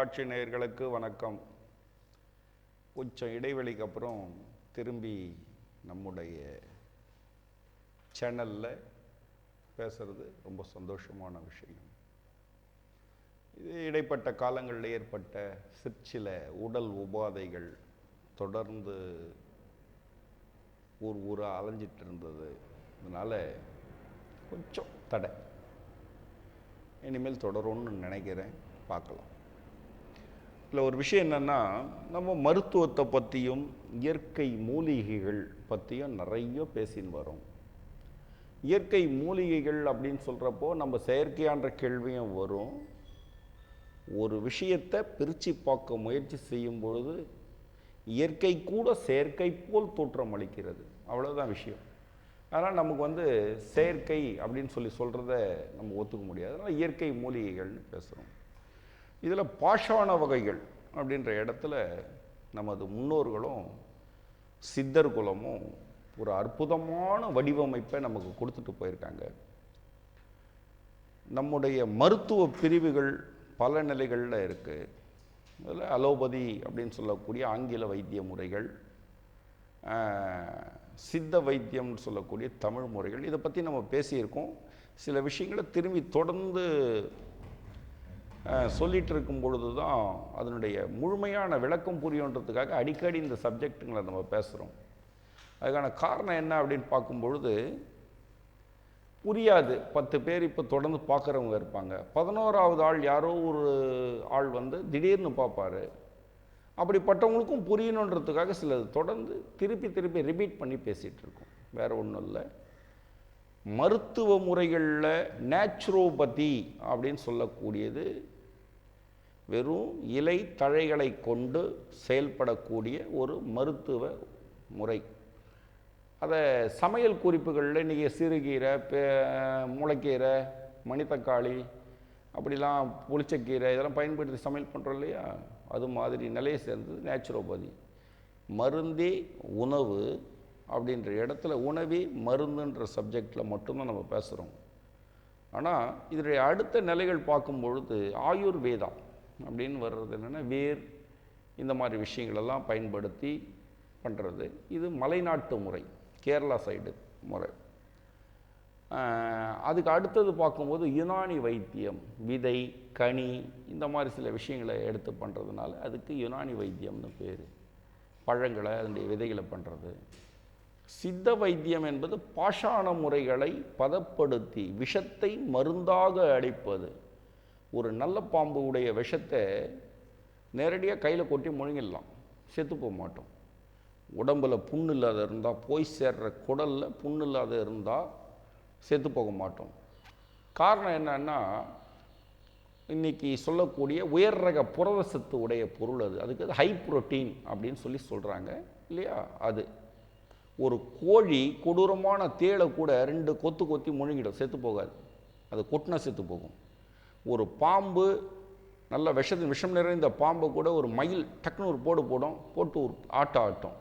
தொலைக்காட்சி நேயர்களுக்கு வணக்கம். கொஞ்சம் இடைவெளிக்கு அப்புறம் திரும்பி நம்முடைய சேனலில் பேசுறது ரொம்ப சந்தோஷமான விஷயம். இது இடைப்பட்ட காலங்களில் ஏற்பட்ட சிற்சில உடல் உபாதைகள் தொடர்ந்து ஊர் ஊராக அலைஞ்சிட்டு இருந்தது. அதனால் கொஞ்சம் தடை. இனிமேல் தொடரும்னு நினைக்கிறேன். பார்க்கலாம். இதில் ஒரு விஷயம் என்னென்னா நம்ம மருத்துவத்தை பற்றியும் இயற்கை மூலிகைகள் பற்றியும் நிறைய பேசின்னு வரோம். இயற்கை மூலிகைகள் அப்படின்னு சொல்கிறப்போ நம்ம செயற்கையான்ற கேள்வியும் வரும். ஒரு விஷயத்தை பிரித்து பார்க்க முயற்சி செய்யும் பொழுது இயற்கை கூட செயற்கை போல் தோற்றம் அளிக்கிறது. அவ்வளோதான் விஷயம். அதனால் நமக்கு வந்து செயற்கை அப்படின்னு சொல்லி சொல்கிறத நம்ம ஒத்துக்க முடியாது. அதனால் இயற்கை மூலிகைகள்னு பேசுகிறோம் இதில் பாஷாண வகைகள் அப்படின்ற இடத்துல நமது முன்னோர்களும் சித்தர் குலமும் ஒரு அற்புதமான வடிவமைப்பை நமக்கு கொடுத்துட்டு போயிருக்காங்க. நம்முடைய மருத்துவ பிரிவுகள் பல நிலைகளில் இருக்குது அதில் அலோபதி அப்படின்னு சொல்லக்கூடிய ஆங்கில வைத்திய முறைகள் சித்த வைத்தியம்னு சொல்லக்கூடிய தமிழ் முறைகள் இதை பற்றி நம்ம பேசியிருக்கோம். சில விஷயங்களை திரும்பி தொடர்ந்து ஆஹ், சொல்லிட்டு இருக்கும் பொழுது தான் அதனுடைய முழுமையான விளக்கம் புரியுன்றதுக்காக அடிக்கடி இந்த சப்ஜெக்ட்டுங்களை நம்ம பேசுகிறோம் அதுக்கான காரணம் என்ன அப்படின்னு பார்க்கும் பொழுது புரியாது. பத்து பேர் இப்போ தொடர்ந்து பார்க்குறவங்க இருப்பாங்க. பதினோராவது ஆள் யாரோ ஒரு ஆள் வந்து திடீர்னு பார்ப்பாரு. அப்படிப்பட்டவங்களுக்கும் புரியணுன்றதுக்காக சிலது தொடர்ந்து திருப்பி திருப்பி ரிப்பீட் பண்ணி பேசிகிட்டு இருக்கோம் வேற ஒன்றும் இல்லை. மருத்துவ முறைகளில் நேச்சுரோபதி அப்படின்னு சொல்லக்கூடியது வெறும் இலை தழைகளை கொண்டு செயல்படக்கூடிய ஒரு மருத்துவ முறை. அதை சமையல் குறிப்புகளில் இன்றைக்கி சிறுகீரை பே முளைக்கீரை மணித்தக்காளி அப்படிலாம் புளிச்சக்கீரை இதெல்லாம் பயன்படுத்தி சமையல் பண்ணுறோம் இல்லையா? அது மாதிரி நிலையை சேர்ந்தது நேச்சுரோபதி. மருந்தே உணவு அப்படின்ற இடத்துல உணவே மருந்துன்ற சப்ஜெக்டில் மட்டும்தான் நம்ம பேசுகிறோம் ஆனால் இதனுடைய அடுத்த நிலைகள் பார்க்கும் பொழுது ஆயுர்வேதா. அப்படின்னு வர்றது என்னென்னா வேர் இந்த மாதிரி விஷயங்களெல்லாம் பயன்படுத்தி பண்ணுறது இது மலைநாட்டு முறை கேரளா சைடு முறை. அதுக்கு அடுத்தது பார்க்கும்போது யுனானி வைத்தியம் விதை கனி இந்த மாதிரி சில விஷயங்களை எடுத்து பண்ணுறதுனால அதுக்கு யுனானி வைத்தியம்னு பேர். பழங்களை அதனுடைய விதைகளை பண்ணுறது சித்த வைத்தியம் என்பது பாஷாண முறைகளை பதப்படுத்தி விஷத்தை மருந்தாக அடிப்பது. ஒரு நல்ல பாம்பு உடைய விஷத்தை நேரடியாக கையில் கொட்டி முழுங்கிடலாம். செத்து போக மாட்டோம். உடம்புல புண்ணு இல்லாத இருந்தால் போய் சேர்ற குடலில் புண்ணு இல்லாத இருந்தால் செத்து போக மாட்டோம். காரணம் என்னன்னா இன்றைக்கி சொல்லக்கூடிய உயர் ரக புரத சத்து உடைய பொருள் அது. அதுக்கு ஹை புரோட்டீன் அப்படின்னு சொல்லி சொல்கிறாங்க இல்லையா? அது. ஒரு கோழி கொடூரமான தேளை கூட ரெண்டு கொத்து கொத்தி முழுங்கிடும். செத்து போகாது. அது கொட்டினா செத்து போகும். ஒரு பாம்பு நல்ல விஷத்து விஷம் நிறைந்த பாம்பை கூட ஒரு மயில் டக்குன்னு ஒரு போடு போடும் போட்டு ஒரு ஆட்டம் ஆட்டும்.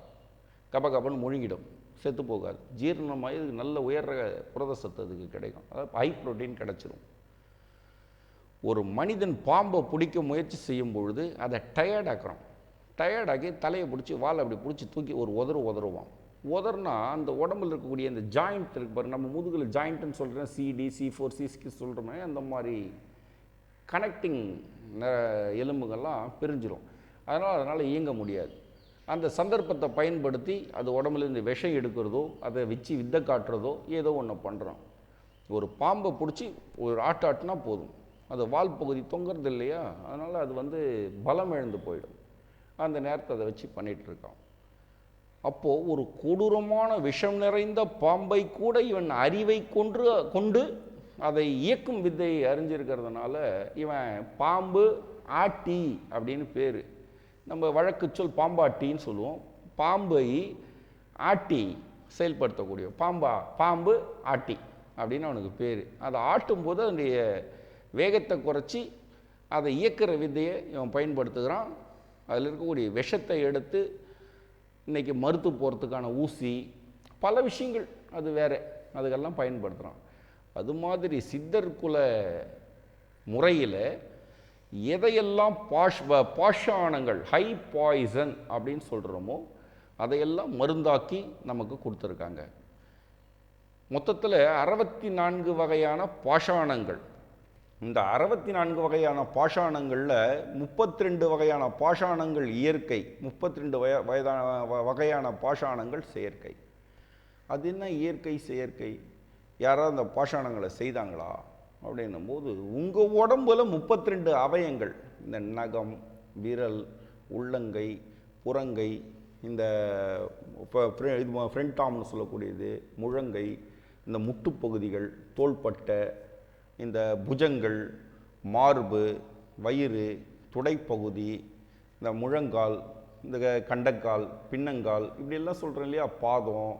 கப கப்பன்னு முழுங்கிடும் செத்து போகாது. ஜீரணமாகி இதுக்கு நல்ல உயர் புரத சத்து அதுக்கு கிடைக்கும். அதாவது ஹை ப்ரோட்டீன் கிடச்சிரும். ஒரு மனிதன் பாம்பை பிடிக்க முயற்சி செய்யும் பொழுது அதை டயர்டாக்குறோம் டயர்டாக்கி தலையை பிடிச்சி வாழை அப்படி பிடிச்சி தூக்கி ஒரு உதறு உதறுவான். உதறுனா அந்த உடம்புல இருக்கக்கூடிய அந்த ஜாயிண்ட் இருக்கு பாருங்க நம்ம முதுகில் ஜாயிண்ட்டுன்னு சொல்கிறேன் CD C four C six சொல்கிறோமே அந்த மாதிரி கனெக்டிங் எலும்புகள்லாம் பிரிஞ்சிடும் அதனால் அதனால் இயங்க முடியாது. அந்த சந்தர்ப்பத்தை பயன்படுத்தி அது உடம்புலேருந்து விஷம் எடுக்கிறதோ அதை வச்சு வித்தை காட்டுறதோ ஏதோ ஒன்று பண்ணுறோம் ஒரு பாம்பை பிடிச்சி ஒரு ஆட்டாட்டினா போதும். அது வால் பகுதி தொங்குறது இல்லையா? அதனால் அது வந்து பலம் இழந்து போயிடும். அந்த நேரத்தை அதை வச்சு பண்ணிகிட்ருக்கான் அப்போது ஒரு கொடூரமான விஷம் நிறைந்த பாம்பை கூட இவன் அறிவை கொன்று கொண்டு அதை இயக்கும் வித்தையை அறிஞ்சிருக்கிறதுனால இவன் பாம்பு ஆட்டி அப்படின்னு பேர். நம்ம வழக்கு சொல் பாம்பாட்டின்னு சொல்லுவோம். பாம்பை ஆட்டி செயல்படுத்தக்கூடிய பாம்பா பாம்பு ஆட்டி அப்படின்னு அவனுக்கு பேர். அதை ஆட்டும்போது அதனுடைய வேகத்தை குறைச்சி அதை இயக்கிற வித்தையை இவன் பயன்படுத்துகிறான். அதில் இருக்கக்கூடிய விஷத்தை எடுத்து இன்றைக்கி மருத்து போகிறதுக்கான ஊசி பல விஷயங்கள் அது வேறு. அதுக்கெல்லாம் பயன்படுத்துகிறான். அது மாதிரி சித்தர் குல முறையில் எதையெல்லாம் பாஷ் வ- பாஷாணங்கள் ஹை பாய்சன் அப்படின்னு சொல்கிறோமோ அதையெல்லாம் மருந்தாக்கி நமக்கு கொடுத்துருக்காங்க. மொத்தத்தில் அறுபத்தி நான்கு வகையான பாஷாணங்கள். இந்த அறுபத்தி நான்கு வகையான பாஷாணங்களில் முப்பத்தி ரெண்டு வகையான பாஷாணங்கள் இயற்கை முப்பத்தி ரெண்டு வய வயதான வ- வகையான பாஷாணங்கள் செயற்கை. அது என்ன இயற்கை செயற்கை? யாராவது அந்த பாஷாணங்களை செய்தாங்களா? அப்படின்னும் போது உங்கள் உடம்புல முப்பத்தி ரெண்டு அவயங்கள் இந்த நகம் விரல் உள்ளங்கை புறங்கை இந்த இது ஃப்ரண்ட் ஆம்னு சொல்லக்கூடியது முழங்கை இந்த முட்டுப்பகுதிகள் தோள்பட்டை இந்த புஜங்கள் மார்பு வயிறு துடைப்பகுதி இந்த முழங்கால் இந்த க- கண்டக்கால் பின்னங்கால் இப்படியெல்லாம் சொல்கிறேன் இல்லையா? பாதம்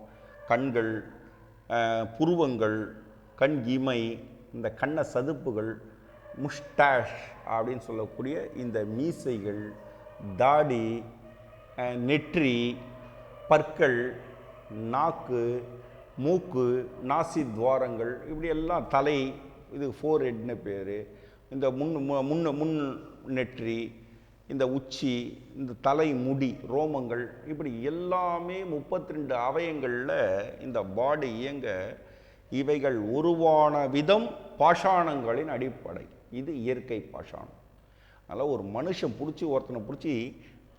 கண்கள் புருவங்கள் கண் இமை இந்த கண்ண சதுப்புகள் முஷ்டாஷ் அப்படின்னு சொல்லக்கூடிய இந்த மீசைகள் தாடி நெற்றி பற்கள் நாக்கு மூக்கு நாசி துவாரங்கள் இப்படி எல்லாம் தலை இது ஃபோர் ஹெட்னு பேர். இந்த முன் முன் முன் நெற்றி இந்த உச்சி இந்த தலை முடி ரோமங்கள் இப்படி எல்லாமே முப்பத்தி ரெண்டு அவயங்களில் இந்த பாடி இயங்க இவைகள் உருவான விதம் பாஷாணங்களின் அடிப்படை. இது இயற்கை பாஷாணம். அதனால் ஒரு மனுஷன் பிடிச்சி ஒருத்தனை பிடிச்சி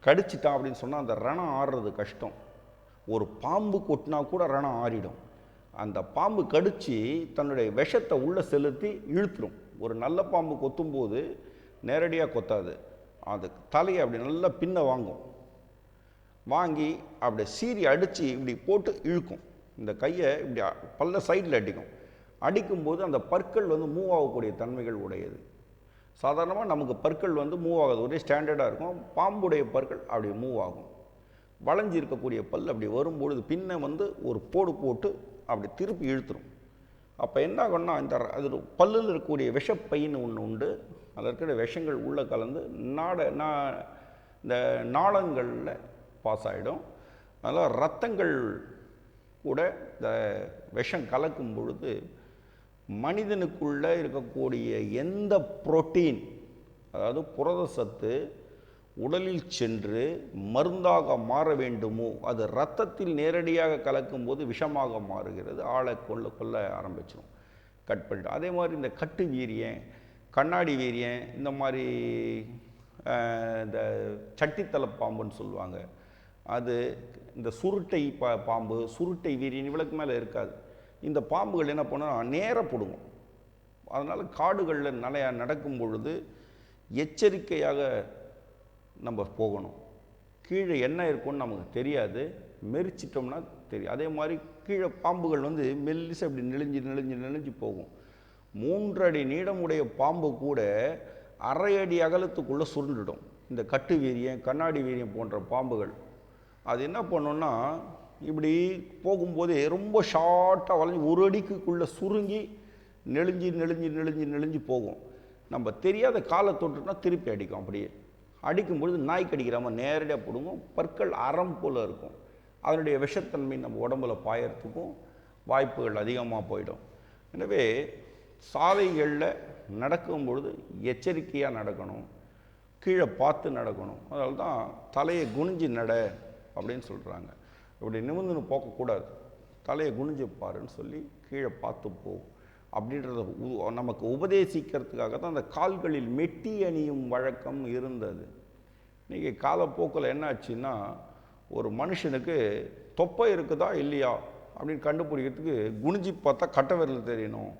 கடிச்சிட்டான் அப்படின்னு சொன்னால் அந்த ரணம் ஆடுறது கஷ்டம். ஒரு பாம்பு கொட்டினா கூட ரணம் ஆறிடும். அந்த பாம்பு கடித்து தன்னுடைய விஷத்தை உள்ளே செலுத்தி இழுத்துடும் ஒரு நல்ல பாம்பு கொத்தும்போது நேரடியாக கொத்தாது. அது தலையை அப்படி நல்லா பின்ன வாங்கும். வாங்கி அப்படி சீறி அடித்து இப்படி போட்டு இழுக்கும். இந்த கையை இப்படி பல்ல சைடில் அடிக்கும். அடிக்கும்போது அந்த பற்கள் வந்து மூவ் ஆகக்கூடிய தன்மைகள் உடையது. சாதாரணமாக நமக்கு பற்கள் வந்து மூவ் ஆகாது. ஒரே ஸ்டாண்டர்டாக இருக்கும். பாம்புடைய பற்கள் அப்படி மூவ் ஆகும். வளைஞ்சு இருக்கக்கூடிய பல் அப்படி வரும்பொழுது பின்ன வந்து ஒரு போடு போட்டு அப்படி திருப்பி இழுத்துரும். அப்போ என்ன ஆகும்னா இந்த அது பல்லில் இருக்கக்கூடிய விஷப்பைன்னு ஒன்று உண்டு. அதில் இருக்கிற விஷங்கள் உள்ளே கலந்து நாட நா இந்த நாளங்களில் பாஸ் ஆகிடும் அதனால் ரத்தங்கள் கூட இந்த விஷம் கலக்கும் பொழுது மனிதனுக்குள்ளே இருக்கக்கூடிய எந்த புரோட்டீன் அதாவது புரத சத்து உடலில் சென்று மருந்தாக மாற வேண்டுமோ அது ரத்தத்தில் நேரடியாக கலக்கும்போது விஷமாக மாறுகிறது. ஆளை கொல்ல கொல்ல ஆரம்பிச்சிடும் கட் பண்ணிட்டு அதே மாதிரி இந்த கட்டு வீரியன் கண்ணாடி வீரியன் இந்த மாதிரி இந்த சட்டித்தலை பாம்புன்னு சொல்லுவாங்க. அது இந்த சுருட்டை பா பாம்பு சுருட்டை வீரியன் இவ்வளோக்கு மேலே இருக்காது. இந்த பாம்புகள் என்ன பண்ணால் நேராக பிடுங்கும். அதனால் காடுகளில் நிறையா நடக்கும் பொழுது எச்சரிக்கையாக நம்ம போகணும். கீழே என்ன இருக்கும்னு நமக்கு தெரியாது. மெரிச்சிட்டோம்னா தெரியும். அதே மாதிரி கீழே பாம்புகள் வந்து மெல்லிசு அப்படி நெளிஞ்சு நெளிஞ்சு நெளிஞ்சு போகும். மூன்றடி நீளமுடைய பாம்பு கூட அரை அடி அகலத்துக்குள்ளே சுருண்டுடும். இந்த கட்டு வீரியம் கண்ணாடி வீரியம் போன்ற பாம்புகள். அது என்ன பண்ணுன்னா இப்படி போகும்போதே ரொம்ப ஷார்ட்டாக வளைஞ்சு ஒரு அடிக்குள்ளே சுருங்கி நெளிஞ்சு நெளிஞ்சு நெளிஞ்சு நெளிஞ்சு போகும். நம்ம தெரியாத காலை தொட்டுட்டோம்னா திருப்பி அடிக்கும் அப்படியே. அடிக்கும்பொழுது நாய் கடிக்கிறாமல் நேரடியாக பிடுங்கும். பற்கள் அறம் போல் இருக்கும். அதனுடைய விஷத்தன்மை நம்ம உடம்புல பாயறதுக்கும் வாய்ப்புகள் அதிகமாக போயிடும். எனவே சாலைகளில் நடக்கும் பொழுது எச்சரிக்கையாக நடக்கணும். கீழே பார்த்து நடக்கணும். அதனால தான் தலையை குனிஞ்சு நட அப்படின்னு சொல்கிறாங்க இப்படி நிமிர்ந்துன்னு போகக்கூடாது தலையை குனிஞ்சு பாருன்னு சொல்லி கீழே பார்த்து போ அப்படின்றத உ- நமக்கு உபதேசிக்கிறதுக்காக தான் அந்த கால்களில் மெட்டி அணியும் வழக்கம் இருந்தது. இன்றைக்கி காலப்போக்கில் என்ன ஆச்சுன்னா ஒரு மனுஷனுக்கு தொப்பை இருக்குதா இல்லையா அப்படின்னு கண்டுபிடிக்கிறதுக்கு குனிஞ்சு பார்த்தா கட்டை விரல் தெரியணும்.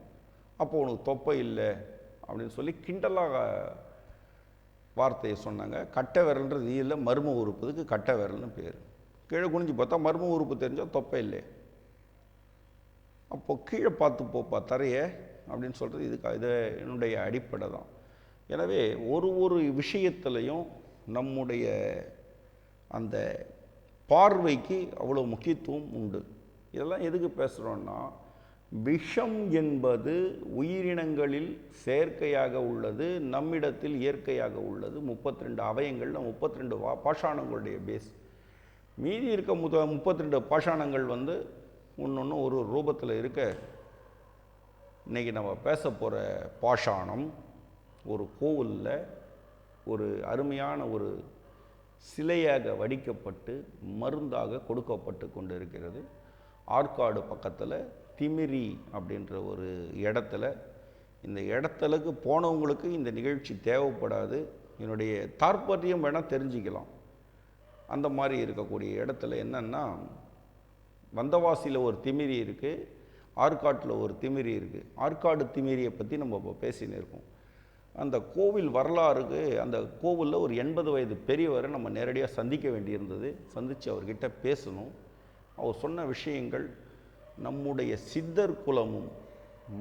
அப்போது உனக்கு தொப்பை இல்லை அப்படின்னு சொல்லி கிண்டலாக வார்த்தையை சொன்னாங்க. கட்டை விரல்ன்றது இல்லை மர்ம உறுப்புக்கு கட்டை விரல்னு பேர். கீழே குனிஞ்சு பார்த்தா மர்ம உறுப்பு தெரிஞ்சால் தொப்பை இல்லை. அப்போது கீழே பார்த்து போப்பா தரைய அப்படின்னு சொல்கிறது இதுக்கு இது என்னுடைய அடிப்படை தான். எனவே ஒரு ஒரு விஷயத்துலையும் நம்முடைய அந்த பார்வைக்கு அவ்வளோ முக்கியத்துவம் உண்டு. இதெல்லாம் எதுக்கு பேசுகிறோன்னா விஷம் என்பது உயிரினங்களில் செயற்கையாக உள்ளது நம்மிடத்தில் இயற்கையாக உள்ளது. முப்பத்தி ரெண்டு அவயங்களில் முப்பத்தி ரெண்டு வா பாஷாணங்களுடைய பேஸ் மீதி இருக்க முத முப்பத்தி ரெண்டு பாஷாணங்கள் வந்து ஒன்று ஒரு ரூபத்தில் இருக்க இன்றைக்கி நம்ம பேச போகிற பாஷாணம் ஒரு கோவிலில் ஒரு அருமையான ஒரு சிலையாக வடிக்கப்பட்டு மருந்தாக கொடுக்கப்பட்டு கொண்டு இருக்கிறது ஆற்காடு பக்கத்தில் திமிரி அப்படின்ற ஒரு இடத்துல இந்த இடத்துலக்கு போனவங்களுக்கு இந்த நிகழ்ச்சி தேவைப்படாது. என்னுடைய தாற்பயம் வேணால் தெரிஞ்சுக்கலாம். அந்த மாதிரி இருக்கக்கூடிய இடத்துல என்னென்னா வந்தவாசியில் ஒரு திமிரி இருக்குது ஆற்காட்டில் ஒரு திமிரி இருக்குது ஆற்காடு திமிரியை பற்றி நம்ம இப்போ பேசின்னு இருக்கோம். அந்த கோவில் வரலாறுக்கு அந்த கோவிலில் ஒரு எண்பது வயது பெரியவரை நம்ம நேரடியாக சந்திக்க வேண்டியிருந்தது. சந்தித்து அவர்கிட்ட பேசணும். அவர் சொன்ன விஷயங்கள் நம்முடைய சித்தர் குலமும்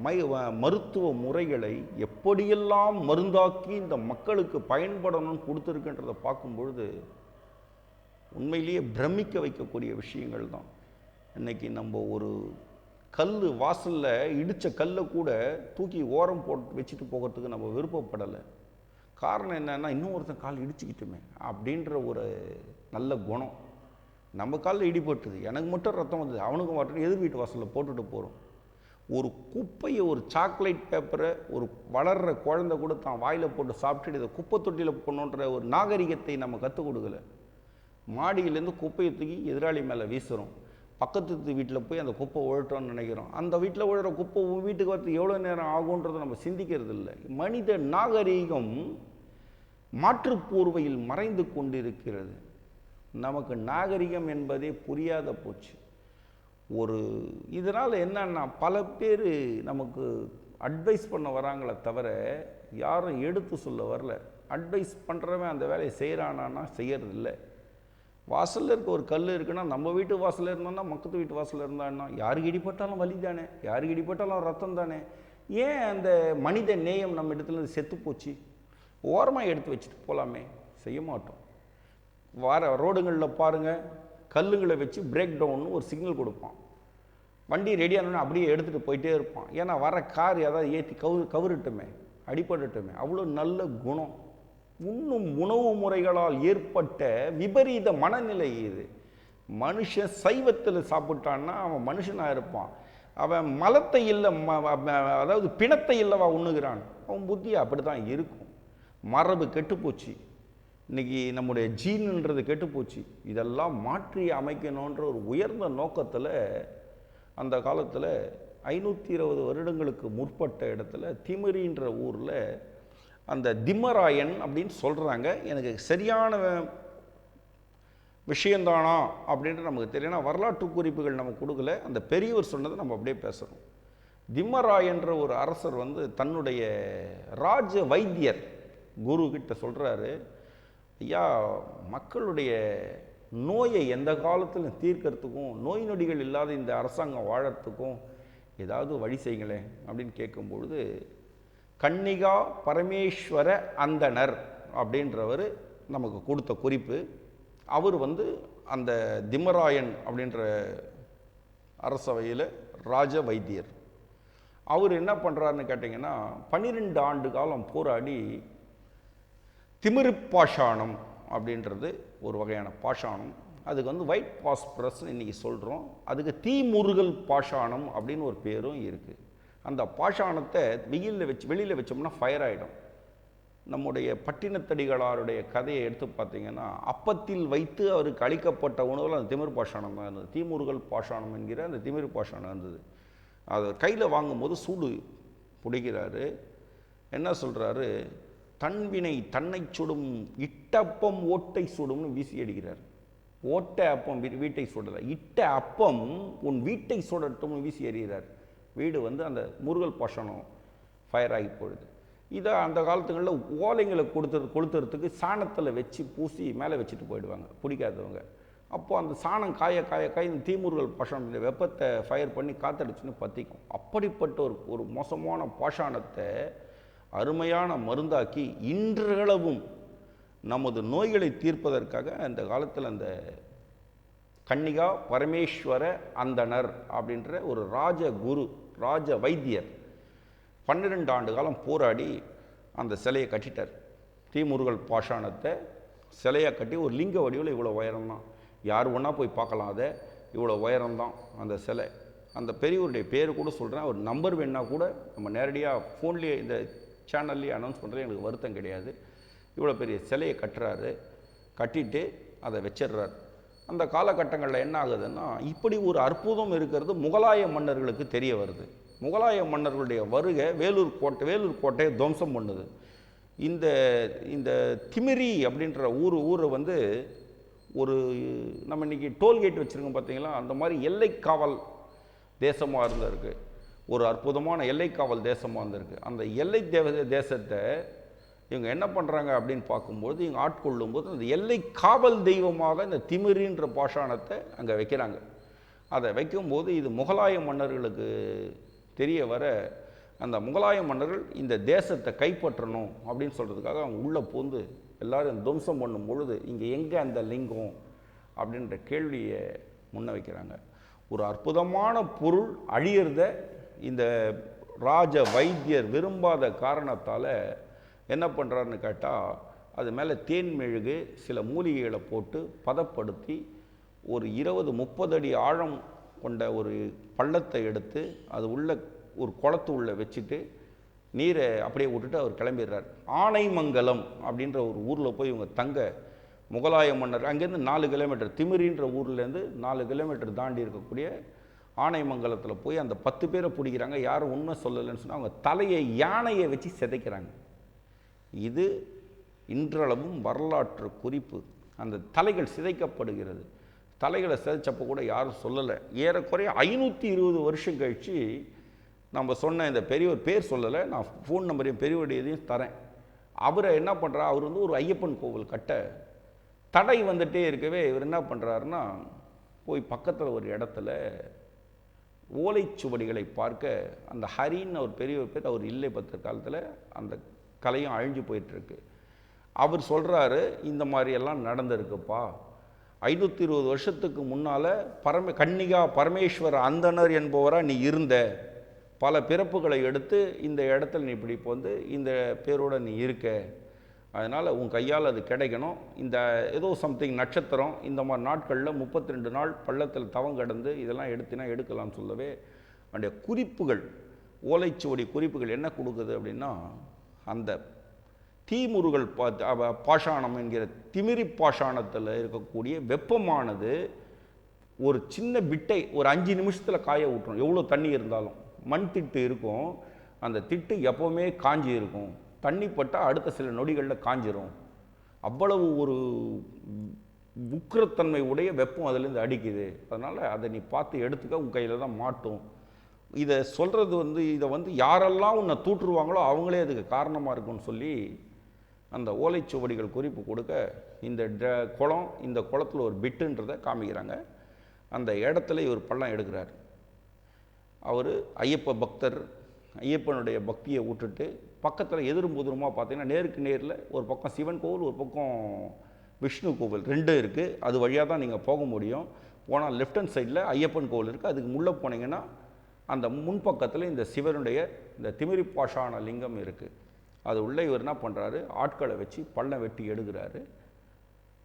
மை வ- மருத்துவ முறைகளை எப்படியெல்லாம் மருந்தாக்கி இந்த மக்களுக்கு பயன்படணும்னு கொடுத்துருக்குன்றதை பார்க்கும்பொழுது உண்மையிலேயே பிரமிக்க வைக்கக்கூடிய விஷயங்கள் தான். இன்றைக்கி நம்ம ஒரு கல் வாசலில் இடித்த கல்லை கூட தூக்கி ஓரம் போட்டு வச்சுட்டு போகிறதுக்கு நம்ம விருப்பப்படலை. காரணம் என்னென்னா இன்னொருத்தன் கால் இடிச்சுக்கிட்டுமே அப்படின்ற ஒரு நல்ல குணம். நம்ம காலில் இடிபட்டுது எனக்கு மட்டும் ரத்தம் வந்தது. அவனுக்கும் வரட்டும் எதிர் வீட்டு வாசலில் போட்டுட்டு போகிறோம் ஒரு குப்பையை ஒரு சாக்லேட் பேப்பரை ஒரு வளர்கிற குழந்தை கூட தான் வாயில் போட்டு சாப்பிட்டுட்டு இதை குப்பை தொட்டியில் போடணுன்ற ஒரு நாகரிகத்தை நம்ம கற்றுக் கொடுக்கல. மாடியிலேருந்து குப்பையை தூக்கி எதிராளி மேலே வீசுகிறோம் பக்கத்து வீட்டில் போய் அந்த குப்பை உழட்டோம்னு நினைக்கிறோம். அந்த வீட்டில் உழுற குப்பை உன் வீட்டுக்கு வரது எவ்வளோ நேரம் ஆகுன்றதை நம்ம சிந்திக்கிறது இல்லை. மனித நாகரீகம் மாற்றுப்போர்வையில் மறைந்து கொண்டிருக்கிறது. நமக்கு நாகரிகம் என்பதே புரியாத போச்சு. ஒரு இதனால் என்னன்னா பல பேர் நமக்கு அட்வைஸ் பண்ண வராங்களே தவிர யாரும் எடுத்து சொல்ல வரல. அட்வைஸ் பண்ணுறவன் அந்த வேலையை செய்கிறானான்னா செய்யறது இல்லை வாசலில் இருக்க ஒரு கல் இருக்குன்னா நம்ம வீட்டு வாசலில் இருந்தோம்னா மக்கத்து வீட்டு வாசலில் இருந்தான்னா யாருக்கு இடிப்பட்டாலும் வலி தானே? யாருக்கு இடிப்பட்டாலும் ரத்தம் தானே? ஏன் அந்த மனித நேயம் நம்ம இடத்துல செத்து போச்சு? ஓரமாக எடுத்து வச்சுட்டு போகலாமே செய்ய மாட்டோம். வார ரோடுங்களில் பாருங்கள் கல்லுங்களை வச்சு பிரேக் டவுன்னு ஒரு சிக்னல் கொடுப்பான். வண்டி ரெடியானோடனே அப்படியே எடுத்துகிட்டு போயிட்டே இருப்பான். ஏன்னா வர கார் ஏதாவது ஏற்றி கவு கவுருட்டுமே அடிபட்டுட்டுமே அவ்வளோ நல்ல குணம். உண்ணும் உணவு முறைகளால் ஏற்பட்ட விபரீத மனநிலை இது. மனுஷன் சைவத்தில் சாப்பிட்டான்னா அவன் மனுஷனாக இருப்பான். அவன் மலத்தை இல்லை ம- அதாவது பிணத்தை இல்லைவா உண்ணுகிறான். அவன் புத்தி அப்படி தான் இருக்கும். மரபு கெட்டுப்போச்சு. இன்றைக்கி நம்முடைய ஜீன்ன்றது கெட்டுப்போச்சு. இதெல்லாம் மாற்றி அமைக்கணுன்ற ஒரு உயர்ந்த நோக்கத்தில் அந்த காலத்தில் ஐநூற்றி இருபது வருடங்களுக்கு முற்பட்ட இடத்துல திமிரின்ற ஊரில் அந்த திம்மராயன் அப்படின்னு சொல்கிறாங்க எனக்கு சரியான விஷயந்தானா அப்படின்ட்டு நமக்கு தெரியும். வரலாற்று குறிப்புகள் நமக்கு கொடுக்கல. அந்த பெரியவர் சொன்னதை நம்ம அப்படியே பேசுகிறோம் திம்மராயன்ற ஒரு அரசர் வந்து தன்னுடைய ராஜ வைத்தியர் குரு கிட்ட சொல்கிறாரு ஐயா மக்களுடைய நோயை எந்த காலத்திலும் தீர்க்கறதுக்கும் நோய் நொடிகள் இல்லாத இந்த அரசாங்கம் வாழறதுக்கும் ஏதாவது வழி செய்யுங்களேன் அப்படின்னு கேட்கும்பொழுது கன்னிகா பரமேஸ்வர அந்தணர் அப்படின்றவர் நமக்கு கொடுத்த குறிப்பு. அவர் வந்து அந்த திம்மராயன் அப்படின்ற அரசவையில் ராஜ வைத்தியர். அவர் என்ன பண்ணுறாருன்னு கேட்டிங்கன்னா பன்னிரெண்டு ஆண்டு காலம் போராடி திமிரு பாஷாணம் அப்படின்றது ஒரு வகையான பாஷாணம். அதுக்கு வந்து ஒயிட் பாஸ்பரஸ்ன்னு இன்றைக்கி சொல்கிறோம் அதுக்கு தீமுருகல் பாஷாணம் அப்படின்னு ஒரு பேரும் இருக்குது அந்த பாஷாணத்தை வெயிலில் வச்சு வெளியில் வச்சோம்னா ஃபயர் ஆகிடும் நம்முடைய பட்டினத்தடிகளாருடைய கதையை எடுத்து பார்த்தீங்கன்னா அப்பத்தில் வைத்து அவருக்கு அளிக்கப்பட்ட உணவில் அந்த திமிர் பாஷாணம் தான் இருந்தது. தீமுருகல் பாஷாணம் என்கிற அந்த திமிர் பாஷாணம் இருந்தது. அதை கையில் வாங்கும்போது சூடு பிடிக்கிறாரு. என்ன சொல்கிறாரு தன்வினை தன்னை சுடும் இட்டப்பம் ஓட்டை சுடும்னு வீசி அடிக்கிறார். ஓட்டை அப்பம் வீட்டை சுடலை. இட்ட அப்பம் உன் வீட்டை சுடட்டும்னு வீசி எறிகிறார் வீடு வந்து அந்த முருகல் பாஷனம் ஃபயர் ஆகி போயிடுது இதை அந்த காலத்துங்களில் ஓலைங்களை கொடுத்து கொளுத்துறதுக்கு சாணத்தில் வச்சு பூசி மேலே வச்சுட்டு போயிடுவாங்க பிடிக்காதவங்க. அப்போது அந்த சாணம் காய காய காய இந்த தீமுருகல் பாஷாணம் இந்த வெப்பத்தை ஃபயர் பண்ணி காத்தடிச்சுன்னு பற்றிக்கும் அப்படிப்பட்ட ஒரு ஒரு மோசமான பாஷாணத்தை அருமையான மருந்தாக்கி இன்றளவும் நமது நோய்களை தீர்ப்பதற்காக அந்த காலத்தில் அந்த கன்னிகா பரமேஸ்வர அந்தணர் அப்படின்ற ஒரு ராஜ குரு ராஜ வைத்தியர் பன்னிரெண்டு ஆண்டு காலம் போராடி அந்த சிலையை கட்டிட்டார். தீமுருகல் பாஷாணத்தை சிலையை கட்டி ஒரு லிங்க வடிவில் இவ்வளோ உயரம்தான். யார் ஒன்றா போய் பார்க்கலாம் அதை? இவ்வளோ உயரம்தான் அந்த சிலை. அந்த பெரியவருடைய பேர் கூட சொல்கிறேன் ஒரு நம்பர் வேணால் கூட நம்ம நேரடியாக ஃபோன்லேயே இந்த சேனல்லேயே அனௌன்ஸ் பண்ணுறது எனக்கு வருத்தம் கிடையாது. இவ்வளோ பெரிய சிலையை கட்டுறாரு. கட்டிட்டு அதை வச்சிடுறாரு. அந்த காலகட்டங்களில் என்ன ஆகுதுன்னா இப்படி ஒரு அற்புதம் இருக்கிறது முகலாய மன்னர்களுக்கு தெரிய வருது. முகலாய மன்னர்களுடைய வருகை வேலூர் கோட்டை வேலூர் கோட்டையை துவம்சம் பண்ணுது. இந்த இந்த திமிரி அப்படின்ற ஊர் ஊரை வந்து ஒரு நம்ம இன்னைக்கு டோல்கேட் வச்சுருக்கோம் பார்த்தீங்களா அந்த மாதிரி எல்லை காவல் தேசமாக இருந்திருக்கு. ஒரு அற்புதமான எல்லை காவல் தேசமாக இருந்திருக்கு அந்த எல்லை தேவ தேசத்தை இவங்க என்ன பண்ணுறாங்க அப்படின்னு பார்க்கும்போது இவங்க ஆட்கொள்ளும்போது அந்த எல்லை காவல் தெய்வமாக இந்த திமிரின்ற பாஷாணத்தை அங்கே வைக்கிறாங்க. அதை வைக்கும்போது இது முகலாய மன்னர்களுக்கு தெரிய வர அந்த முகலாய மன்னர்கள் இந்த தேசத்தை கைப்பற்றணும் அப்படின்னு சொல்கிறதுக்காக அவங்க உள்ளே பூந்து எல்லோரும் துவம்சம் பண்ணும் பொழுது இங்கே எங்கே அந்த லிங்கம் அப்படின்ற கேள்வியை முன்ன வைக்கிறாங்க ஒரு அற்புதமான பொருள் அழியிறத இந்த ராஜ வைத்தியர் விரும்பாத காரணத்தால் என்ன பண்ணுறாருன்னு கேட்டால் அது மேலே தேன் மெழுகு சில மூலிகைகளை போட்டு பதப்படுத்தி ஒரு இருபது முப்பது அடி ஆழம் கொண்ட ஒரு பள்ளத்தை எடுத்து அது உள்ள ஒரு குளத்து உள்ளே வச்சுட்டு நீரை அப்படியே விட்டுட்டு அவர் கிளம்பிடுறார். ஆனைமங்கலம் அப்படின்ற ஒரு ஊரில் போய் இவங்க தங்க முகலாய மன்னர் அங்கேருந்து நாலு கிலோமீட்டர் திமிரின்ற ஊர்லேருந்து நாலு கிலோமீட்டர் தாண்டி இருக்கக்கூடிய ஆனைமங்கலத்தில் போய் அந்த பத்து பேரை பிடிக்கிறாங்க. யாரும் உண்மை சொல்லலைன்னு சொன்னால் அவங்க தலையை யானையை வச்சு சிதைக்கிறாங்க. இது இன்றளவும் வரலாற்று குறிப்பு. அந்த தலைகள் சிதைக்கப்படுகிறது. தலைகளை சிதைச்சப்போ கூட யாரும் சொல்லலை. ஏறக்குறைய ஐநூற்றி இருபது வருஷம் கழித்து நம்ம சொன்ன இந்த பெரியவர் பேர் சொல்லலை. நான் ஃபோன் நம்பரையும் பெரியவருடையதையும் தரேன். அவரை என்ன பண்ணுறா அவர் வந்து ஒரு ஐயப்பன் கோவில் கட்ட தடை வந்துகிட்டே இருக்கவே இவர் என்ன பண்ணுறாருன்னா போய் பக்கத்தில் ஒரு இடத்துல ஓலைச்சுவடிகளை பார்க்க அந்த ஹரின்னு ஒரு பெரிய பேர் அவர் இல்லை பத்து காலத்தில் அந்த கலையும் அழிஞ்சு போயிட்டுருக்கு. அவர் சொல்கிறாரு இந்த மாதிரியெல்லாம் நடந்திருக்குப்பா. ஐநூற்றி இருபது வருஷத்துக்கு முன்னால் பரம கன்னிகா பரமேஸ்வர அந்தனர் என்பவராக நீ இருந்த. பல பிறப்புகளை எடுத்து இந்த இடத்துல நீ இப்படி இப்போ வந்து இந்த பேரோட நீ இருக்க. அதனால் உன் கையால் அது கிடைக்கணும். இந்த ஏதோ சம்திங் நட்சத்திரம் இந்த மாதிரி நாட்களில் முப்பத்தி ரெண்டு நாள் பள்ளத்தில் தவம் கடந்து இதெல்லாம் எடுத்தினா எடுக்கலாம்னு சொல்லவே அவனுடைய குறிப்புகள் ஓலைச்சுவடி குறிப்புகள் என்ன கொடுக்குது அப்படின்னா அந்த தீமுருகள் பா அவ- பாஷாணம் என்கிற திமிரி பாஷாணத்தில் இருக்கக்கூடிய வெப்பமானது ஒரு சின்ன பிட்டை ஒரு அஞ்சு நிமிஷத்தில் காய விட்டுரும் எவ்வளோ தண்ணி இருந்தாலும். மண் திட்டு இருக்கும். அந்த திட்டு எப்போவுமே காஞ்சி இருக்கும். தண்ணி பட்டால் அடுத்த சில நொடிகளில் காஞ்சிரும். அவ்வளவு ஒரு உக்கிரத்தன்மை உடைய வெப்பம் அதுலேருந்து அடிக்குது. அதனால் அதை நீ பார்த்து எடுத்துக்க உன் கையில் தான் மாட்டும். இதை சொல்கிறது வந்து இதை வந்து யாரெல்லாம் உன்னை தூற்றுவாங்களோ அவங்களே அதுக்கு காரணமாக இருக்கும்னு சொல்லி அந்த ஓலைச்சுவடிகள் குறிப்பு கொடுக்க இந்த ட- குளம் இந்த குளத்தில் ஒரு பிட்டுன்றதை காமிக்கிறாங்க. அந்த இடத்துல இவர் பள்ளம் எடுக்கிறார். அவர் ஐயப்ப பக்தர் ஐயப்பனுடைய பக்தியை விட்டுட்டு பக்கத்தில் எதிரும் புதிருமா பார்த்தீங்கன்னா நேருக்கு நேரில் ஒரு பக்கம் சிவன் கோவில் ஒரு பக்கம் விஷ்ணு கோவில் ரெண்டும் இருக்குது அது வழியாக தான் நீங்கள் போக முடியும். போனால் லெஃப்ட் ஹண்ட் சைடில் ஐயப்பன் கோவில் இருக்குது அதுக்கு முள்ளே போனீங்கன்னா அந்த முன்பக்கத்தில் இந்த சிவனுடைய இந்த திமிரி பாஷான லிங்கம் இருக்குது அது உள்ளே இவர் என்ன பண்ணுறாரு ஆட்களை வச்சு பள்ளம் வெட்டி எடுக்கிறாரு.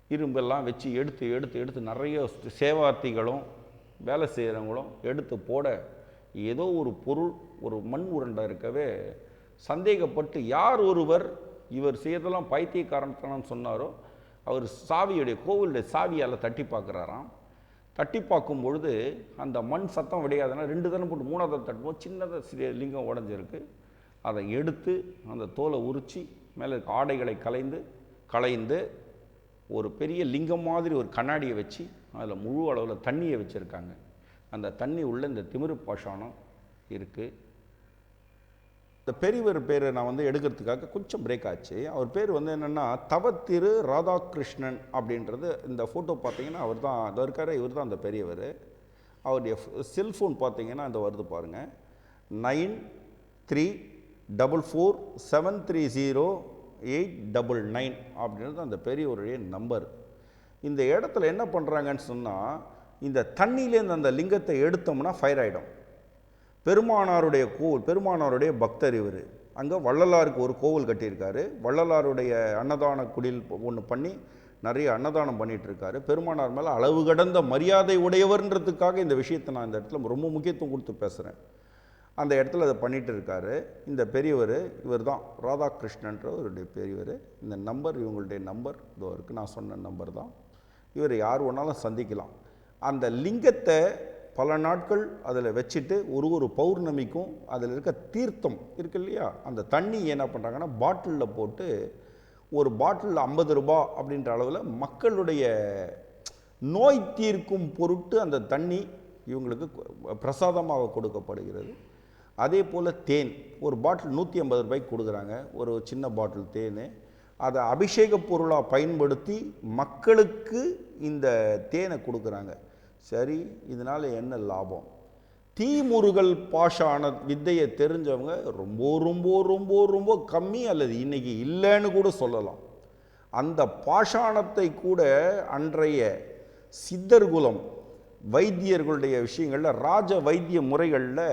இரும்பெல்லாம் வச்சு எடுத்து எடுத்து எடுத்து நிறைய சேவார்த்திகளும் வேலை செய்கிறவங்களும் எடுத்து போட ஏதோ ஒரு பொருள் ஒரு மண் உருண்டை இருக்கவே சந்தேகப்பட்டு யார் ஒருவர் இவர் செய்யறதெல்லாம் பைத்தியக்காரன்தானு சொன்னாரோ அவர் சாவியுடைய கோவிலுடைய சாவியால் தட்டி பார்க்குறாராம். தட்டி பார்க்கும் பொழுது அந்த மண் சத்தம் விடையாதுன்னா ரெண்டு தரம் போட்டு மூணாவது தட்டும்போது சின்னதாக சிறிய லிங்கம் உடஞ்சிருக்கு. அதை எடுத்து அந்த தோலை உரித்து மேலே இருக்க ஆடைகளை கலைந்து களைந்து ஒரு பெரிய லிங்கம் மாதிரி ஒரு கண்ணாடியை வச்சு அதில் முழு அளவில் தண்ணியை வச்சுருக்காங்க. அந்த தண்ணி உள்ள இந்த திமிரு பாஷாணம் இருக்குது இந்த பெரியவர் பேரை நான் வந்து எடுக்கிறதுக்காக கொஞ்சம் பிரேக் ஆச்சு. அவர் பேர் வந்து என்னென்னா தவத்திரு ராதாகிருஷ்ணன் அப்படின்றது இந்த ஃபோட்டோ பார்த்தீங்கன்னா அவர் தான் அது இருக்கார் இவர் தான் அந்த பெரியவர். அவருடைய செல்ஃபோன் பார்த்தீங்கன்னா இந்த வருது பாருங்கள் nine three double four seven three zero eight double nine அப்படின்றது அந்த பெரியவருடைய நம்பர் இந்த இடத்துல என்ன பண்ணுறாங்கன்னு சொன்னால் இந்த தண்ணியிலேருந்து அந்த லிங்கத்தை எடுத்தோம்னா ஃபயர் ஆகிடும் பெருமானாருடைய கோவில் பெருமானாருடைய பக்தர் இவர். அங்கே வள்ளலாருக்கு ஒரு கோவில் கட்டியிருக்காரு. வள்ளலாருடைய அன்னதான குடில் ஒன்று பண்ணி நிறைய அன்னதானம் பண்ணிகிட்ருக்காரு பெருமானார் மேலே அளவு கடந்த மரியாதை உடையவர்ன்றதுக்காக இந்த விஷயத்தை நான் இந்த இடத்துல ரொம்ப முக்கியத்துவம் கொடுத்து பேசுகிறேன் அந்த இடத்துல அதை பண்ணிகிட்டு இருக்காரு இந்த பெரியவர் இவர் தான் ராதாகிருஷ்ணன்ற அவருடைய பெரியவர். இந்த நம்பர் இவங்களுடைய நம்பர் இதோ இருக்குது நான் சொன்ன நம்பர் தான் இவர் யார் வேணாலும் சந்திக்கலாம். அந்த லிங்கத்தை பல நாட்கள் அதில் வச்சுட்டு ஒரு ஒரு பௌர்ணமிக்கும் அதில் இருக்க தீர்த்தம் இருக்கு இல்லையா? அந்த தண்ணி என்ன பண்ணுறாங்கன்னா பாட்டிலில் போட்டு ஒரு பாட்டிலில் ஐம்பது ரூபா அப்படின்ற அளவில் மக்களுடைய நோய் தீர்க்கும் பொருட்டு அந்த தண்ணி இவங்களுக்கு பிரசாதமாக கொடுக்கப்படுகிறது. அதே போல் தேன் ஒரு பாட்டில் நூற்றி ஐம்பது ரூபாய்க்கு கொடுக்குறாங்க. ஒரு சின்ன பாட்டில் தேன். அதை அபிஷேக பொருளாக பயன்படுத்தி மக்களுக்கு இந்த தேனை கொடுக்குறாங்க. சரி இதனால் என்ன லாபம்? தீமுருகல் பாஷான வித்தையை தெரிஞ்சவங்க ரொம்ப ரொம்ப ரொம்ப ரொம்ப கம்மி அல்லது இன்றைக்கி இல்லைன்னு கூட சொல்லலாம். அந்த பாஷாணத்தை கூட அன்றைய சித்தர்குலம் வைத்தியர்களுடைய விஷயங்களில் ராஜ வைத்திய முறைகளில்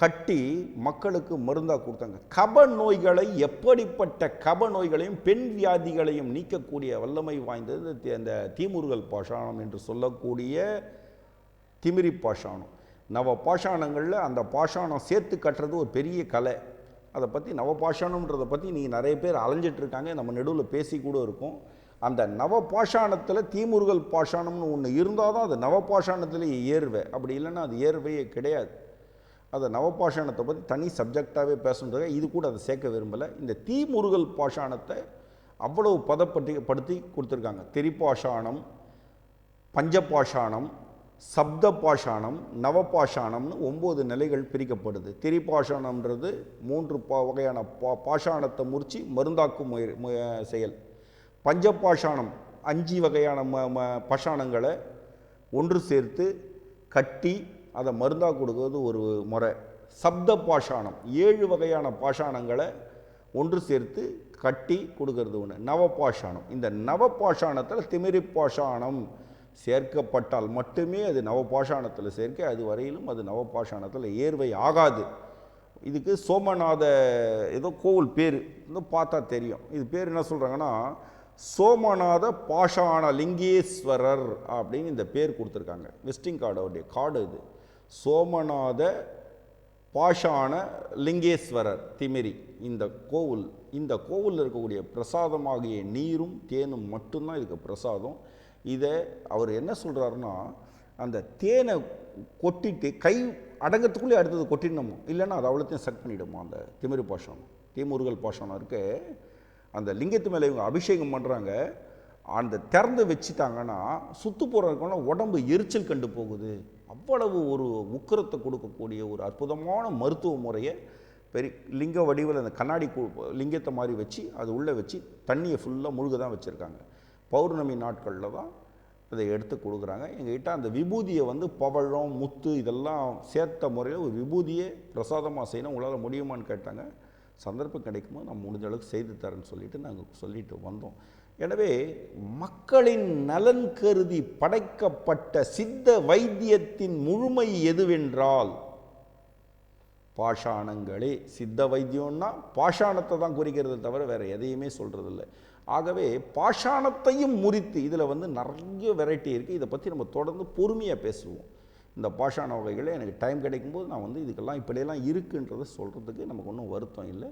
கட்டி மக்களுக்கு மருந்தாக கொடுத்தாங்க. கப நோய்களை எப்படிப்பட்ட கப நோய்களையும் பெண் வியாதிகளையும் நீக்கக்கூடிய வல்லமை வாய்ந்தது அந்த தீமுருகல் பாஷாணம் என்று சொல்லக்கூடிய திமிரி பாஷாணம். நவ பாஷாணங்களில் அந்த பாஷாணம் சேர்த்து கட்டுறது ஒரு பெரிய கலை. அதை பற்றி நவ பாஷாணம்ன்றதை பற்றி நீங்கள் நிறைய பேர் அலைஞ்சிட்டு இருக்காங்க. நம்ம நடுவில் பேசி கூட இருக்கும். அந்த நவ பாஷாணத்தில் தீமுருகல் பாஷாணம்னு ஒன்று இருந்தால் தான் அது நவ பாஷாணத்தில் அப்படி இல்லைன்னா அது ஏர்வையே கிடையாது. அதை நவபாஷாணத்தை பற்றி தனி சப்ஜெக்டாகவே பேசணுன்றத இது கூட அதை சேர்க்க விரும்பலை. இந்த தீமுருகல் பாஷாணத்தை அவ்வளவு பதப்பட்டி படுத்தி கொடுத்துருக்காங்க. திரிபாஷாணம் பஞ்சபாஷாணம் சப்த பாஷாணம் நவபாஷாணம்னு ஒம்பது நிலைகள் பிரிக்கப்படுது. திரிபாஷாணம்ன்றது மூன்று பா வகையான பா பாஷாணத்தை முறிச்சு மருந்தாக்கும் முய- செயல். பஞ்சபாஷாணம் அஞ்சு வகையான ம ம பாஷாணங்களை ஒன்று சேர்த்து கட்டி அதை மருந்தாக கொடுக்கறது ஒரு முறை. சப்த பாஷாணம் ஏழு வகையான பாஷாணங்களை ஒன்று சேர்த்து கட்டி கொடுக்கறது ஒன்று நவபாஷாணம். இந்த நவபாஷாணத்தில் திமிரி பாஷாணம் சேர்க்கப்பட்டால் மட்டுமே அது நவபாஷாணத்தில் சேர்க்க அது வரையிலும் அது நவபாஷாணத்தில் ஏர்வை ஆகாது. இதுக்கு சோமநாத ஏதோ கோவில் பேர். இன்னும் பார்த்தா தெரியும். இது பேர் என்ன சொல்கிறாங்கன்னா சோமநாத பாஷாண லிங்கேஸ்வரர் அப்படின்னு இந்த பேர் கொடுத்துருக்காங்க. விசிட்டிங் அவருடைய கார்டு இது. சோமநாத பாஷான லிங்கேஸ்வரர் திமிரி. இந்த கோவில் இந்த கோவிலில் இருக்கக்கூடிய பிரசாதமாகிய நீரும் தேனும் மட்டும்தான் இதுக்கு பிரசாதம். இதை அவர் என்ன சொல்கிறாருன்னா அந்த தேனை கொட்டிட்டு கை அடங்கத்துக்குள்ளே அடுத்தது கொட்டிடணுமோ? இல்லைன்னா அது அவ்வளோத்தையும் செக் பண்ணிவிடுமா அந்த திமிரி பாஷானம் தீமுருகல் பாஷானம் இருக்கு. அந்த லிங்கத்து மேலே இவங்க அபிஷேகம் பண்ணுறாங்க அந்த திறந்து வச்சுட்டாங்கன்னா சுத்து போகிறதுக்குள்ள உடம்பு எரிச்சல் கண்டு போகுது. அவ்வளவு ஒரு உக்கரத்தை கொடுக்கக்கூடிய ஒரு அற்புதமான மருத்துவ முறையை பெரிய லிங்க வடிவில் அந்த கண்ணாடி லிங்கத்தை மாதிரி வச்சு அது உள்ளே வச்சு தண்ணியை ஃபுல்லாக முழுக தான் வச்சுருக்காங்க. பௌர்ணமி நாட்களில் தான் அதை எடுத்து கொடுக்குறாங்க. எங்ககிட்ட அந்த விபூதியை வந்து பவழம் முத்து இதெல்லாம் சேர்த்த முறையில் ஒரு விபூதியை பிரசாதமாக செய்யணும் உங்களால் முடியுமான்னு கேட்டாங்க. சந்தர்ப்பம் கிடைக்கும்போது நான் முடிஞ்ச அளவுக்கு செய்து தரேன்னு சொல்லிவிட்டு நாங்கள் சொல்லிட்டு வந்தோம். எனவே மக்களின் நலன் கருதி படைக்கப்பட்ட சித்த வைத்தியத்தின் முழுமை எதுவென்றால் பாஷாணங்களே. சித்த வைத்தியம்னா பாஷாணத்தை தான் குறிக்கிறது தவிர வேறு எதையுமே சொல்கிறதில்ல ஆகவே பாஷாணத்தையும் முறித்து இதில் வந்து நிறைய வெரைட்டி இருக்குது இதை பற்றி நம்ம தொடர்ந்து பொறுமையாக பேசுவோம். இந்த பாஷாண வகைகளை எனக்கு டைம் கிடைக்கும்போது நான் வந்து இதுக்கெல்லாம் இப்படியெல்லாம் இருக்குன்றதை சொல்கிறதுக்கு நமக்கு ஒன்றும் வருத்தம் இல்லை.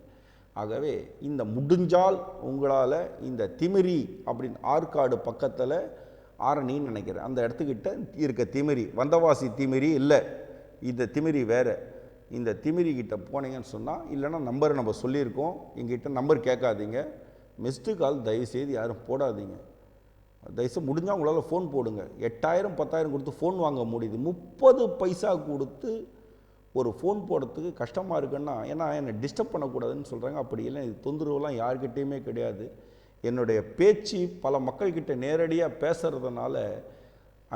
ஆகவே இந்த முடிஞ்சால் உங்களால் இந்த திமிரி அப்படின்னு ஆற்காடு பக்கத்தில் ஆரணின்னு நினைக்கிறேன். அந்த இடத்துக்கிட்ட இருக்க திமிரி வந்தவாசி திமிரி இல்லை. இந்த திமிரி வேறு. இந்த திமிரி கிட்ட போனீங்கன்னு சொன்னால் இல்லைன்னா நம்பர் நம்ம சொல்லியிருக்கோம். எங்கிட்ட நம்பர் கேட்காதீங்க. மிஸ்டு கால் தயவுசெய்து யாரும் போடாதீங்க. தயவுசெய்து முடிஞ்சால் உங்களால் ஃபோன் போடுங்க. எட்டாயிரம் பத்தாயிரம் கொடுத்து ஃபோன் வாங்க முடியுது. முப்பது பைசா கொடுத்து ஒரு ஃபோன் போடுறதுக்கு கஷ்டமாக இருக்குன்னா ஏன்னா என்னை டிஸ்டர்ப் பண்ணக்கூடாதுன்னு சொல்கிறாங்க அப்படி இல்லை இது தொந்தரவுலாம் யார்கிட்டேயுமே கிடையாது. என்னுடைய பேச்சு பல மக்கள்கிட்ட நேரடியாக பேசுகிறதுனால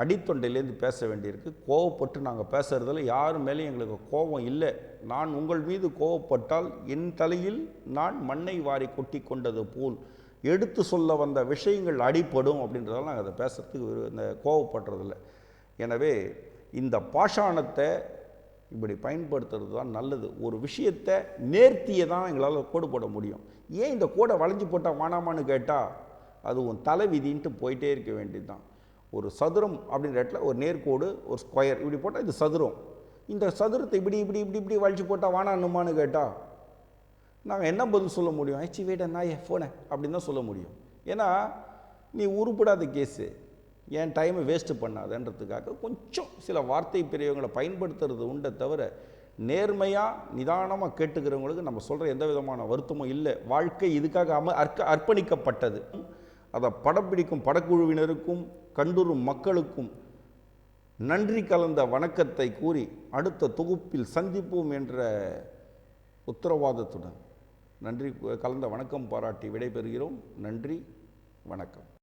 அடித்தொண்டையிலேருந்து பேச வேண்டியிருக்கு. கோவப்பட்டு நாங்கள் பேசுகிறதுல யார் மேலேயும் எங்களுக்கு கோபம் இல்லை. நான் உங்கள் மீது கோவப்பட்டால் என் தலையில் நான் மண்ணை வாரி கொட்டி கொண்டது போல் எடுத்து சொல்ல வந்த விஷயங்கள் அடிபடும் அப்படின்றதால நாங்கள் அதை பேசுறதுக்கு இந்த கோவப்படுறதில்ல. எனவே இந்த பாஷாணத்தை இப்படி பயன்படுத்துறது தான் நல்லது. ஒரு விஷயத்தை நேர்த்தியை தான் எங்களால் கோடு போட முடியும். ஏன் இந்த கோடை வளைஞ்சு போட்டால் வானாமான்னு கேட்டால் அது உன் தலை விதின்ட்டு போயிட்டே இருக்க வேண்டியது தான் ஒரு சதுரம் அப்படின்ற இடத்துல ஒரு நேர்கோடு ஒரு ஸ்கொயர் இப்படி போட்டால் இது சதுரம். இந்த சதுரத்தை இப்படி இப்படி இப்படி இப்படி வளைச்சு போட்டால் வானானுமான்னு கேட்டால் நாங்கள் என்ன பதில் சொல்ல முடியும்? ஆச்சு வேட நாயே ஃபோனை அப்படின்னு தான் சொல்ல முடியும். ஏன்னா நீ உருப்படாத கேஸு என் டைமை வேஸ்ட்டு பண்ணாதன்றதுக்காக கொஞ்சம் சில வார்த்தை பெரியவங்களை பயன்படுத்துறது உண்டை தவிர நேர்மையாக நிதானமாக கேட்டுக்கிறவங்களுக்கு நம்ம சொல்கிற எந்த விதமான வருத்தமும் இல்லை. வாழ்க்கை இதுக்காக அம அர்க்க அர்ப்பணிக்கப்பட்டது. அதை படம் பிடிக்கும் படக்குழுவினருக்கும் கண்டுறும் மக்களுக்கும் நன்றி கலந்த வணக்கத்தை கூறி அடுத்த தொகுப்பில் சந்திப்போம் என்ற உத்தரவாதத்துடன் நன்றி கலந்த வணக்கம் பாராட்டி விடைபெறுகிறோம். நன்றி வணக்கம்.